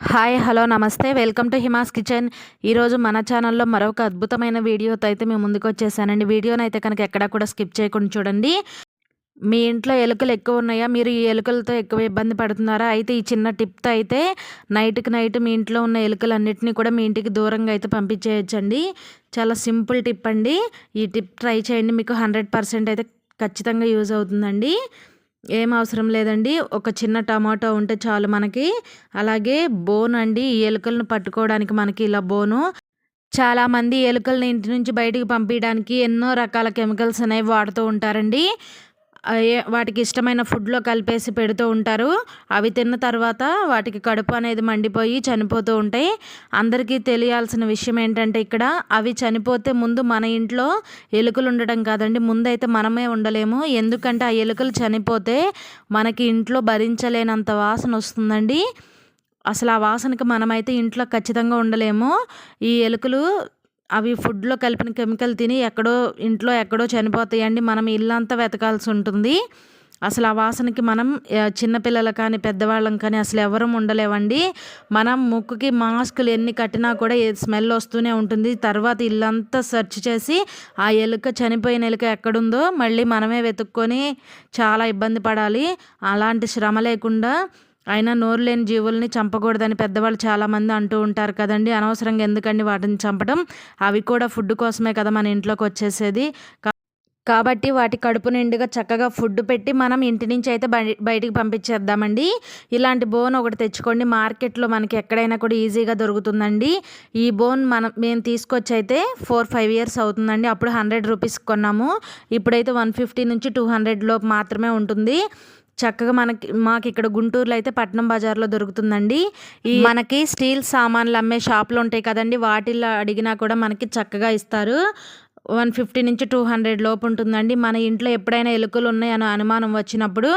Hi hello namaste. Welcome to Hima's kitchen. ఈరోజు మన ఛానల్లో మరొక అద్భుతమైన వీడియోతో అయితే మేము ముందుకు వచ్చేసానండి. వీడియోని అయితే కనుక ఎక్కడా కూడా స్కిప్ చేయకుండా చూడండి. మీ ఇంట్లో ఎలుకలు ఎక్కువ ఉన్నాయా? మీరు ఈ ఎలుకలతో ఎక్కువ ఇబ్బంది పడుతున్నారా? అయితే ఈ చిన్న టిప్తో అయితే నైట్కి నైట్ మీ ఇంట్లో ఉన్న ఎలుకలన్నిటినీ కూడా మీ ఇంటికి దూరంగా అయితే పంపించేయచ్చండి. చాలా సింపుల్ టిప్ అండి. ఈ టిప్ ట్రై చేయండి. మీకు హండ్రెడ్ పర్సెంట్ అయితే ఖచ్చితంగా యూజ్ అవుతుందండి. ఏం అవసరం లేదండి. ఒక చిన్న టమాటో ఉంటే చాలు మనకి. అలాగే బోన్ అండి. ఈ ఎలుకలను పట్టుకోవడానికి మనకి ఇలా బోను. చాలామంది ఎలుకలను ఇంటి నుంచి బయటికి పంపించడానికి ఎన్నో రకాల కెమికల్స్ అనేవి వాడుతూ ఉంటారండి. వాటికి ఇష్టమైన ఫుడ్లో కలిపేసి పెడుతూ ఉంటారు. అవి తిన్న తర్వాత వాటికి కడుపు అనేది మండిపోయి చనిపోతూ ఉంటాయి. అందరికీ తెలియాల్సిన విషయం ఏంటంటే ఇక్కడ అవి చనిపోతే ముందు మన ఇంట్లో ఎలుకలు ఉండటం కాదండి. ముందైతే మనమే ఉండలేము. ఎందుకంటే ఆ ఎలుకలు చనిపోతే మనకి ఇంట్లో భరించలేనంత వాసన వస్తుందండి. అసలు ఆ వాసనకి మనమైతే ఇంట్లో ఖచ్చితంగా ఉండలేము. ఈ ఎలుకలు అవి ఫుడ్లో కలిపిన కెమికల్ తిని ఎక్కడో ఇంట్లో ఎక్కడో చనిపోతాయండి. మనం ఇల్లంతా వెతకాల్సి ఉంటుంది. అసలు ఆ వాసనకి మనం చిన్నపిల్లలు కానీ పెద్దవాళ్ళం కానీ అసలు ఎవరూ ఉండలేవండి. మనం ముక్కుకి మాస్కులు ఎన్ని కట్టినా కూడా స్మెల్ వస్తూనే ఉంటుంది. తర్వాత ఇల్లంతా సెర్చ్ చేసి ఆ ఎలుక చనిపోయిన ఎలుక ఎక్కడుందో మళ్ళీ మనమే వెతుక్కొని చాలా ఇబ్బంది పడాలి. అలాంటి శ్రమ లేకుండా అయినా నోరు లేని జీవుల్ని చంపకూడదని పెద్దవాళ్ళు చాలామంది అంటూ ఉంటారు కదండి. అనవసరంగా ఎందుకండి వాటిని చంపడం? అవి కూడా ఫుడ్ కోసమే కదా మన ఇంట్లోకి వచ్చేసేది. కాబట్టి వాటి కడుపు నిండుగా చక్కగా ఫుడ్ పెట్టి మనం ఇంటి నుంచి అయితే బయటికి పంపించేద్దామండి. ఇలాంటి బోన్ ఒకటి తెచ్చుకోండి. మార్కెట్లో మనకి ఎక్కడైనా కూడా ఈజీగా దొరుకుతుందండి. ఈ బోన్ మనం మేము తీసుకొచ్చి అయితే ఫోర్ ఫైవ్ ఇయర్స్ అవుతుందండి. అప్పుడు హండ్రెడ్ రూపీస్ కొన్నాము. ఇప్పుడైతే వన్ ఫిఫ్టీ నుంచి టూ హండ్రెడ్ లోపు మాత్రమే ఉంటుంది. చక్కగా మనకి మాకు ఇక్కడ గుంటూరులో అయితే పట్నం బజార్లో దొరుకుతుందండి. ఈ మనకి స్టీల్ సామాన్లు అమ్మే షాపులు ఉంటాయి కదండి వాటిల్లో అడిగినా కూడా మనకి చక్కగా ఇస్తారు. వన్ ఫిఫ్టీ నుంచి టూ హండ్రెడ్ లోపు ఉంటుందండి. మన ఇంట్లో ఎప్పుడైనా ఎలుకలు ఉన్నాయని అనుమానం వచ్చినప్పుడు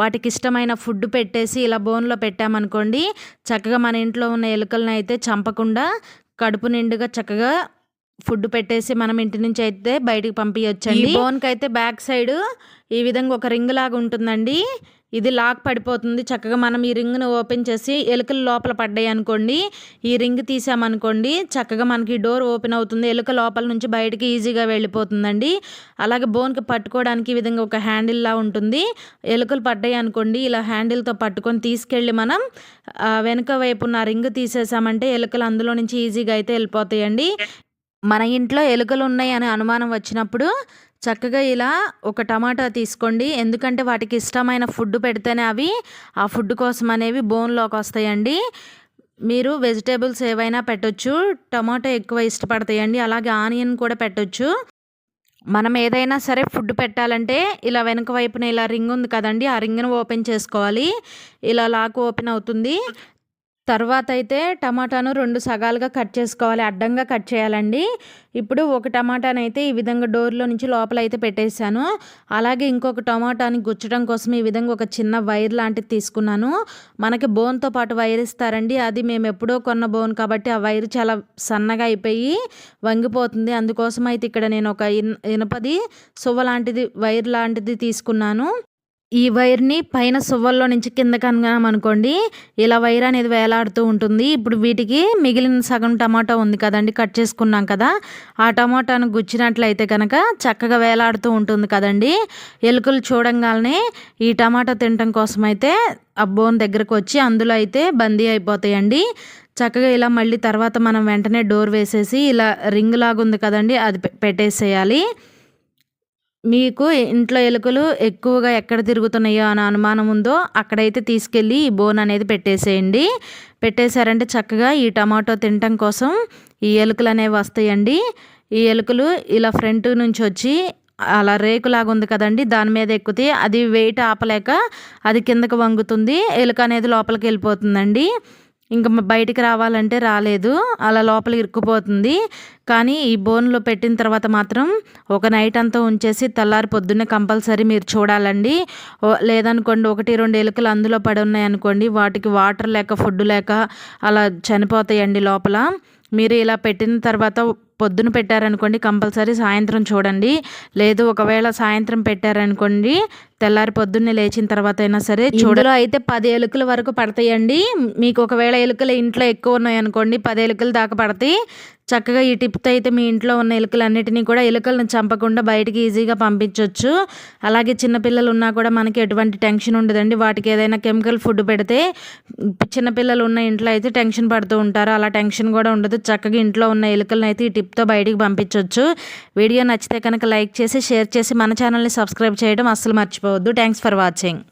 వాటికి ఇష్టమైన ఫుడ్ పెట్టేసి ఇలా బోన్లో పెట్టామనుకోండి చక్కగా మన ఇంట్లో ఉన్న ఎలుకలను అయితే చంపకుండా కడుపు నిండుగా చక్కగా ఫుడ్ పెట్టేసి మనం ఇంటి నుంచి అయితే బయటికి పంపించచ్చండి బోన్కి అయితే బ్యాక్ సైడ్ ఈ విధంగా ఒక రింగ్ లాగా ఉంటుందండి. ఇది లాక్ పడిపోతుంది. చక్కగా మనం ఈ రింగ్ను ఓపెన్ చేసి ఎలుకలు లోపల పడ్డాయి అనుకోండి. ఈ రింగ్ తీసామనుకోండి చక్కగా మనకి డోర్ ఓపెన్ అవుతుంది. ఎలుక లోపల నుంచి బయటికి ఈజీగా వెళ్ళిపోతుందండి. అలాగే బోన్కి పట్టుకోవడానికి ఈ విధంగా ఒక హ్యాండిల్లా ఉంటుంది. ఎలుకలు పడ్డాయి అనుకోండి ఇలా హ్యాండిల్తో పట్టుకొని తీసుకెళ్ళి మనం వెనుక వైపు ఉన్న రింగ్ తీసేసామంటే ఎలుకలు అందులో నుంచి ఈజీగా అయితే వెళ్ళిపోతాయండి. మన ఇంట్లో ఎలుకలు ఉన్నాయి అనే అనుమానం వచ్చినప్పుడు చక్కగా ఇలా ఒక టమాటా తీసుకోండి. ఎందుకంటే వాటికి ఇష్టమైన ఫుడ్ పెడితేనే అవి ఆ ఫుడ్ కోసం అనేవి బోన్లోకి వస్తాయండి. మీరు వెజిటేబుల్స్ ఏవైనా పెట్టొచ్చు. టమాటో ఎక్కువ ఇష్టపడతాయండి. అలాగే ఆనియన్ కూడా పెట్టొచ్చు. మనం ఏదైనా సరే ఫుడ్ పెట్టాలంటే ఇలా వెనుక వైపున ఇలా రింగ్ ఉంది కదండి. ఆ రింగ్ను ఓపెన్ చేసుకోవాలి. ఇలా లాక్ ఓపెన్ అవుతుంది. తర్వాత అయితే టమాటాను రెండు సగాలుగా కట్ చేసుకోవాలి. అడ్డంగా కట్ చేయాలండి. ఇప్పుడు ఒక టమాటాని అయితే ఈ విధంగా డోర్లో నుంచి లోపల అయితే పెట్టేశాను. అలాగే ఇంకొక టమాటాని గుచ్చడం కోసం ఈ విధంగా ఒక చిన్న వైర్ లాంటిది తీసుకున్నాను. మనకి బోన్తో పాటు వైర్ ఇస్తారండి. అది మేము ఎప్పుడో కొన్న బోన్ కాబట్టి ఆ వైర్ చాలా సన్నగా అయిపోయి వంగిపోతుంది. అందుకోసం అయితే ఇక్కడ నేను ఒక ఇనపది సువ్వ లాంటిది వైర్ లాంటిది తీసుకున్నాను. ఈ వైర్ని పైన సువ్వల్లో నుంచి కిందకి అనుకోండి. ఇలా వైర్ అనేది వేలాడుతూ ఉంటుంది. ఇప్పుడు వీటికి మిగిలిన సగం టమాటా ఉంది కదండి కట్ చేసుకున్నాం కదా. ఆ టమాటాను గుచ్చినట్లయితే కనుక చక్కగా వేలాడుతూ ఉంటుంది కదండి. ఎలుకలు చూడంగానే ఈ టమాటా తినటం కోసం అయితే ఆ బోన్ దగ్గరకు వచ్చి అందులో అయితే బందీ అయిపోతాయండి. చక్కగా ఇలా మళ్ళీ తర్వాత మనం వెంటనే డోర్ వేసేసి ఇలా రింగ్ లాగా ఉంది కదండి అది పెట్టేసేయాలి. మీకు ఇంట్లో ఎలుకలు ఎక్కువగా ఎక్కడ తిరుగుతున్నాయో అని అనుమానం ఉందో అక్కడైతే తీసుకెళ్ళి ఈ బోన్ అనేది పెట్టేసేయండి. పెట్టేశారంటే చక్కగా ఈ టమాటో తినటం కోసం ఈ ఎలుకలు అనేవి వస్తాయండి. ఈ ఎలుకలు ఇలా ఫ్రంట్ నుంచి వచ్చి అలా రేకులాగా ఉంది కదండి దాని మీద ఎక్కితే అది వెయిట్ ఆపలేక అది కిందకు వంగుతుంది ఎలుక అనేది లోపలికి వెళ్ళిపోతుందండి. ఇంకా బయటికి రావాలంటే రాలేదు. అలా లోపల ఇరుక్కుపోతుంది. కానీ ఈ బోన్లో పెట్టిన తర్వాత మాత్రం ఒక నైట్ అంతా ఉంచేసి తెల్లారి పొద్దున్నే కంపల్సరీ మీరు చూడాలండి. లేదనుకోండి ఒకటి రెండు ఎలుకలు అందులో పడి ఉన్నాయి అనుకోండి వాటికి వాటర్ లేక ఫుడ్ లేక అలా చనిపోతాయండి లోపల. మీరు ఇలా పెట్టిన తర్వాత పొద్దున పెట్టారనుకోండి కంపల్సరీ సాయంత్రం చూడండి. లేదు ఒకవేళ సాయంత్రం పెట్టారనుకోండి తెల్లారి పొద్దున్నే లేచిన తర్వాత అయినా సరే చూడలో అయితే పది ఎలుకల వరకు పడతాయండి. మీకు ఒకవేళ ఎలుకలు ఇంట్లో ఎక్కువ ఉన్నాయనుకోండి పది ఎలుకలు దాకా పడతాయి. చక్కగా ఈ టిప్తో అయితే మీ ఇంట్లో ఉన్న ఎలుకలన్నిటినీ కూడా ఎలుకలను చంపకుండా బయటికి ఈజీగా పంపించవచ్చు అలాగే చిన్నపిల్లలు ఉన్నా కూడా మనకి ఎటువంటి టెన్షన్ ఉండదండి. వాటికి ఏదైనా కెమికల్ ఫుడ్ పెడితే చిన్నపిల్లలు ఉన్న ఇంట్లో అయితే టెన్షన్ పడుతూ ఉంటారు. అలా టెన్షన్ కూడా ఉండదు. చక్కగా ఇంట్లో ఉన్న ఎలుకలను అయితే ఈ టిప్తో బయటికి పంపించవచ్చు వీడియో నచ్చితే కనుక లైక్ చేసి షేర్ చేసి మన ఛానల్ని సబ్స్క్రైబ్ చేయడం అస్సలు మర్చిపోవద్దు. Thanks for watching.